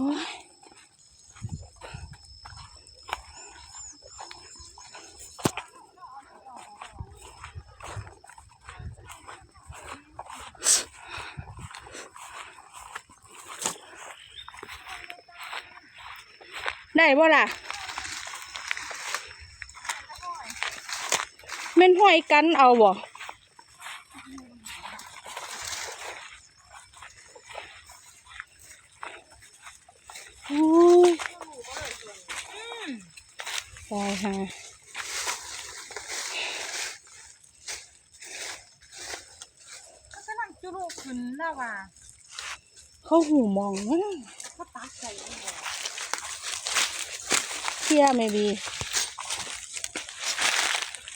ได้บ่ล่ะแม่นห้อยกันเอาบ่โอ้ย ตายฮะก็กำลังจุลุขึ้นแล้วว่ะเขาหูมองนะเขาตักใส่อีกแล้วเคลียไม่บี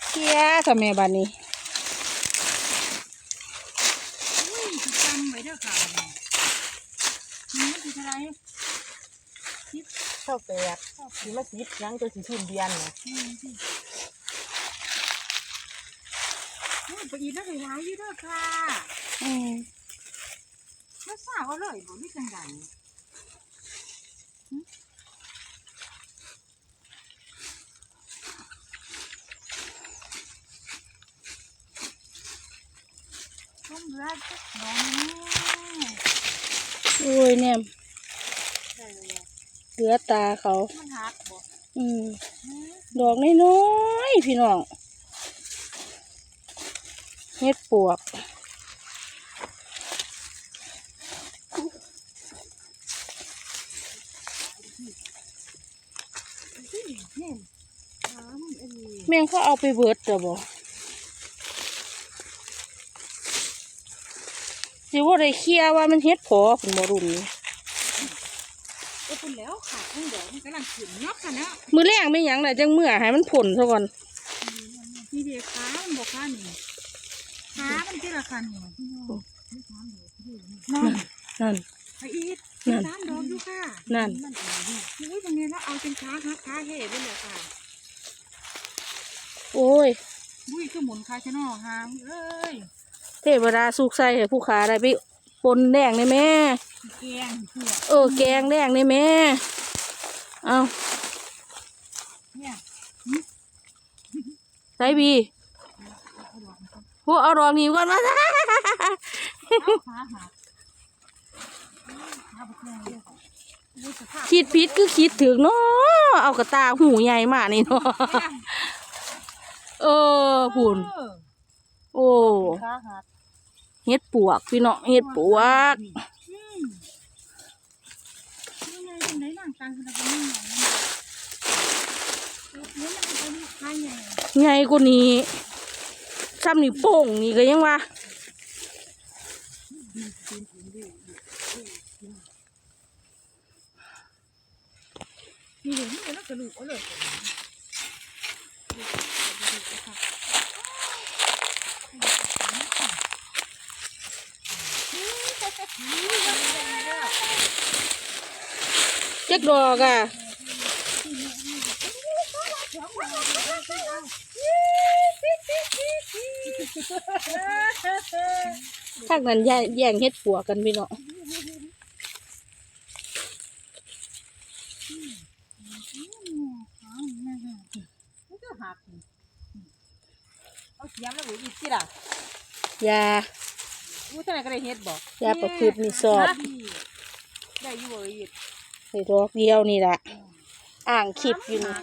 เคลียทำไมบ้านนี้ อุ้ยสิจำไว้เด้อค่ะนี่มันสิเท่าไหร เข้าแปดสีมาสิบยังตัวสีทุ่นเดียนนะนี่สิโอ้ยไปอีกแล้วไปหลายอยู่เด้อค่ะอืมแล้วสาวเอาเลยบ่มีจังไดหึต้องเหลือจักดอกนี้โอ้ยเนี่ยได้เลยอะ เหลือตาเขา มันหักบ่อืมหึดอกน้อยๆพี่น้องเฮ็ดปวกเห็นน้ำอันนี้แม่งเขาเอาไปเบิดจ้ะบ่สิว่าได้เคลียร์ว่ามันเฮ็ดพอคุณบ่รุ่นนี้ เออเป็นแล้วค่ะทั้งเดี๋ยวมันกำลังขึ้นเนาะค่ะเนาะมือแรงไม่หยังน่ะจังเมื่อให้มันผลซะก่อนนี่เดียวขามันบอกขานี่ขามันที่ละคันนี่นั่นนั่นไปอีกนั่นน้ำดอกอยู่ค่ะนั่นมันเองเนี่ยอุ้ยตรงนี้แล้วเอาเป็นขาหักขาเห่ไปเลยค่ะ โอ้ยอุ้ยคือหมุนขาชะนอหามเอ้ยเทวดาสุกใส่ให้ผู้ขาได้ไปปนแดงได้แม่ แกงเผือกเออแกงแดงได้แม่เอาเนี่ยใส่บีพวกเอาดอกนี้ก่อนมาเอาขาหักขาบุกแรงเลยค่ะอุ้ยสภาพคิดผิดคือคิดถึงเนาะเอากระตาหูใหญ่มานี่เนาะเออพุ่นเออโอ้ขาหักเฮ็ดปวกพี่เนาะเฮ็ดปวก ตรงไหนนั่งกลางคือตรงนี้ไงนี่มันเป็นขาใหญ่ใหญ่กว่านี้ซ้ำนี่โป่งนี่ก็ยังว่านี่เดี๋ยวนี่แล้วกระดูกเอาเลย จักดอกอะทางนั้นแย่งเฮ็ดปวกันพี่เนาะเอาเสียมาหุบอีกทีละยาอู้ท่าไหร่ก็ได้เฮ็ดบอกยาประพฤติมีสอบ ได้อยู่บ่อีก นี่ดอกเดียวนี่แหละ อ่างขีดอยู่นี่